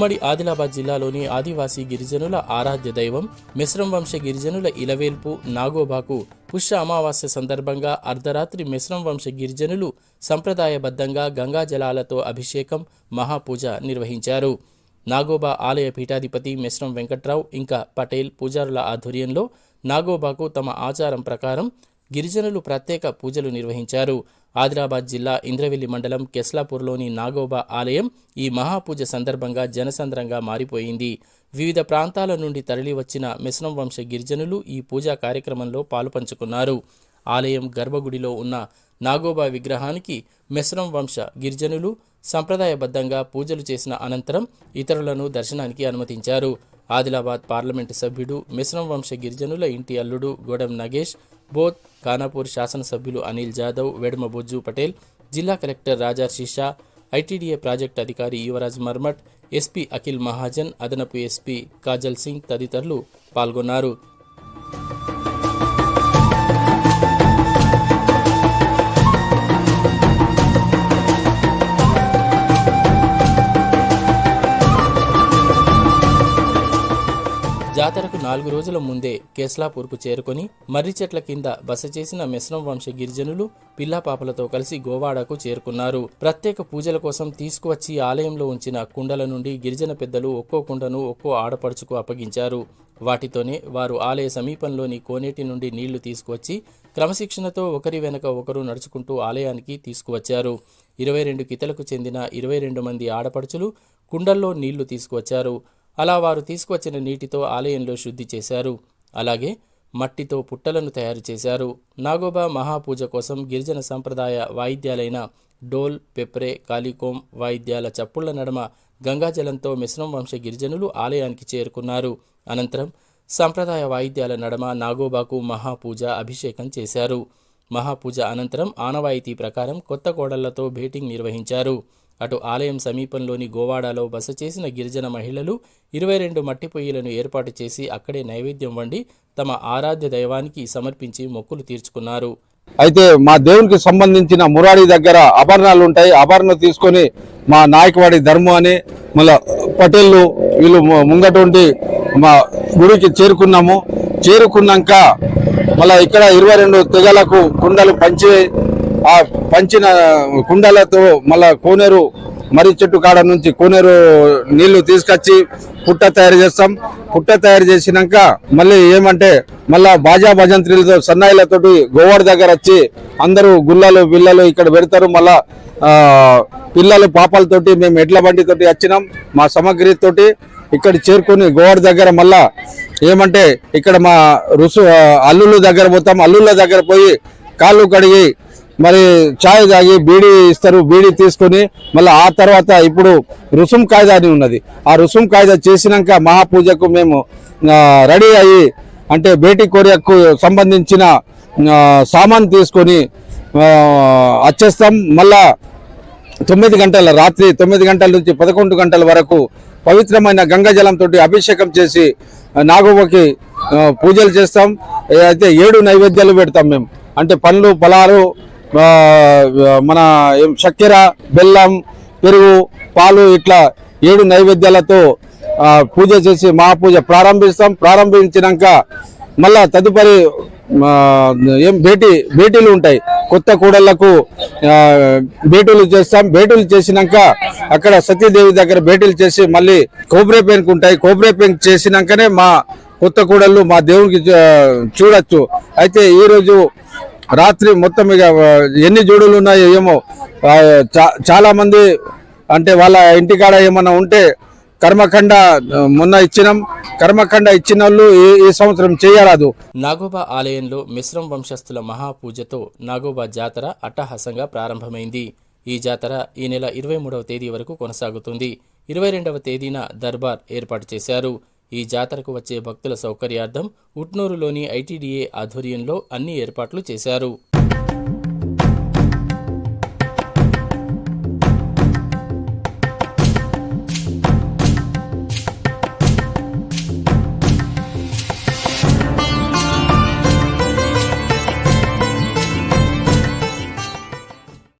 ఉమ్మడి ఆదిలాబాద్ జిల్లాలోని ఆదివాసీ గిరిజనుల ఆరాధ్య దైవం మిశ్రం వంశ గిరిజనుల ఇలవేల్పు నాగోబాకు పుష్య అమావాస్య సందర్భంగా అర్ధరాత్రి మిశ్రం వంశ గిరిజనులు సంప్రదాయబద్ధంగా గంగా జలాలతో అభిషేకం మహాపూజ నిర్వహించారు. నాగోబా ఆలయ పీఠాధిపతి మిశ్రం వెంకట్రావు ఇంకా పటేల్ పూజారుల ఆధ్వర్యంలో నాగోబాకు తమ ఆచారం ప్రకారం గిరిజనులు ప్రత్యేక పూజలు నిర్వహించారు. ఆదిలాబాద్ జిల్లా ఇంద్రవెల్లి మండలం కెస్లాపూర్లోని నాగోబా ఆలయం ఈ మహాపూజ సందర్భంగా జనసంద్రంగా మారిపోయింది. వివిధ ప్రాంతాల నుండి తరలివచ్చిన మిశ్రం వంశ గిరిజనులు ఈ పూజా కార్యక్రమంలో పాలుపంచుకున్నారు. ఆలయం గర్భగుడిలో ఉన్న నాగోబా విగ్రహానికి మిశ్రం వంశ గిరిజనులు సంప్రదాయబద్ధంగా పూజలు చేసిన అనంతరం ఇతరులను దర్శనానికి అనుమతించారు. ఆదిలాబాద్ పార్లమెంటు సభ్యుడు మిశ్రం వంశ గిరిజనుల ఇంటి అల్లుడు గోడెం నగేష్ బోత్ ఖానాపూర్ శాసనసభ్యులు అనిల్ జాదవ్ వెడమ బొజ్జు పటేల్ జిల్లా కలెక్టర్ రాజా షీషా ఐటీడీఏ ప్రాజెక్టు అధికారి యువరాజ్ మర్మట్ ఎస్పీ అఖిల్ మహాజన్ అదనపు ఎస్పీ కాజల్ సింగ్ తదితరులు పాల్గొన్నారు. జాతరకు నాలుగు రోజుల ముందే కేస్లాపూర్కు చేరుకొని మర్రి చెట్ల కింద బస చేసిన మెస్రం వంశ గిరిజనులు పిల్లాపాపలతో కలిసి గోవాడకు చేరుకున్నారు. ప్రత్యేక పూజల కోసం తీసుకువచ్చి ఆలయంలో ఉంచిన కుండల నుండి గిరిజన పెద్దలు ఒక్కో కుండను ఒక్కో ఆడపడుచుకు అప్పగించారు. వాటితోనే వారు ఆలయ సమీపంలోని కోనేటి నుండి నీళ్ళు తీసుకువచ్చి క్రమశిక్షణతో ఒకరి వెనక ఒకరు నడుచుకుంటూ ఆలయానికి తీసుకువచ్చారు. ఇరవై రెండు కితలకు చెందిన ఇరవై రెండు మంది ఆడపడుచులు కుండల్లో నీళ్ళు తీసుకువచ్చారు. అలా వారు తీసుకువచ్చిన నీటితో ఆలయంలో శుద్ధి చేశారు. అలాగే మట్టితో పుట్టలను తయారు చేశారు. నాగోబా మహాపూజ కోసం గిరిజన సంప్రదాయ వాయిద్యాలైన డోల్ పెప్రే కాలికోం వాయిద్యాల చప్పుళ్ళ నడమ గంగాజలంతో మిశ్రం వంశ గిరిజనులు ఆలయానికి చేరుకున్నారు. అనంతరం సంప్రదాయ వాయిద్యాల నడమ నాగోబాకు మహాపూజ అభిషేకం చేశారు. మహాపూజ అనంతరం ఆనవాయితీ ప్రకారం కొత్త కోడళ్ళతో భేటింగ్ నిర్వహించారు. అటు ఆలయం సమీపంలోని గోవాడలో బస చేసిన గిరిజన మహిళలు ఇరవై రెండు మట్టి పొయ్యిలను ఏర్పాటు చేసి అక్కడే నైవేద్యం వండి తమ ఆరాధ్య దైవానికి సమర్పించి మొక్కులు తీర్చుకున్నారు. అయితే మా దేవునికి సంబంధించిన మురారి దగ్గర ఆభరణాలు ఉంటాయి. ఆభరణాలు తీసుకొని మా నాయకవాడి ధర్మం అని మళ్ళీ పటేళ్ళు వీళ్ళు ముంగటువంటి మా గుడికి చేరుకున్నాము. చేరుకున్నాక మళ్ళీ ఇక్కడ ఇరవై రెండు తెగలకు కుండలు పంచి ఆ పంచిన కుండలతో మళ్ళా కోనేరు మర్రి చెట్టు కాడ నుంచి కోనేరు నీళ్ళు తీసుకొచ్చి పుట్ట తయారు చేస్తాం. పుట్ట తయారు చేసినాక మళ్ళీ ఏమంటే మళ్ళా బాజా భజంత్రులతో సన్నాయిలతోటి గోవాడ దగ్గర వచ్చి అందరూ గుల్లలు పిల్లలు ఇక్కడ పెడతారు. మళ్ళా పిల్లలు పాపాలతోటి మేము ఎడ్ల బండితోటి వచ్చినాం. మా సమగ్రితోటి ఇక్కడ చేరుకొని గోవాడ దగ్గర మళ్ళా ఏమంటే ఇక్కడ మా రుసు అల్లుళ్ళ దగ్గర పోతాం. అల్లుళ్ళ దగ్గర పోయి కాళ్ళు కడిగి మరి ఛాయ్ తాగి బీడీ ఇస్తారు బీడీ తీసుకొని మళ్ళీ ఆ తర్వాత ఇప్పుడు రుసుం కాయిదా అని ఉన్నది. ఆ రుసుం కాయిదా చేసినాక మహాపూజకు మేము రెడీ అయ్యి అంటే బేటీ కొరియాకు సంబంధించిన సామాన్ తీసుకొని వచ్చేస్తాం మళ్ళా తొమ్మిది గంటల రాత్రి తొమ్మిది గంటల నుంచి పదకొండు గంటల వరకు పవిత్రమైన గంగాజలంతో అభిషేకం చేసి నాగవ్వకి పూజలు చేస్తాం. అయితే ఏడు నైవేద్యాలు పెడతాం మేము. అంటే పండ్లు ఫలాలు మన చక్కెర బెల్లం పెరుగు పాలు ఇట్లా ఏడు నైవేద్యాలతో పూజ చేసి మహాపూజ ప్రారంభిస్తాం. ప్రారంభించినాక మళ్ళా తదుపరి ఏం భేటీ భేటీలు ఉంటాయి. కొత్త కూడళ్ళకు భేటీలు చేస్తాం. భేటీలు చేసినాక అక్కడ సతీదేవి దగ్గర భేటీలు చేసి మళ్ళీ కోబ్రే పెంక్ ఉంటాయి. కోబ్రే పెంక్ చేసినాకనే మా కొత్త కూడళ్ళు మా దేవునికి చూడొచ్చు. అయితే ఈరోజు రాత్రి మొత్తం ఇక ఎన్ని జోడులు ఉన్నాయో ఏమో ఆ, చాలా మంది అంటే వాళ్ళ ఇంటికాడ ఏమన్నా ఉంటే కర్మఖండ మొన్న ఇచ్చినాం. కర్మఖండ ఇచ్చిన వాళ్ళు ఈ ఈ సంవత్సరం చేయరాదు. నాగోబా ఆలయంలో మిశ్రం వంశస్థుల మహాపూజతో నాగోబా జాతర అట్టహాసంగా ప్రారంభమైంది. ఈ జాతర ఈ నెల ఇరవై మూడవ తేదీ వరకు కొనసాగుతుంది. ఇరవై రెండవ తేదీన దర్బార్ ఏర్పాటు చేశారు. ఈ జాతరకు వచ్చే భక్తుల సౌకర్యార్థం ఉట్నూరులోని ఐటీడీఏ ఆధ్వర్యంలో అన్ని ఏర్పాట్లు చేశారు.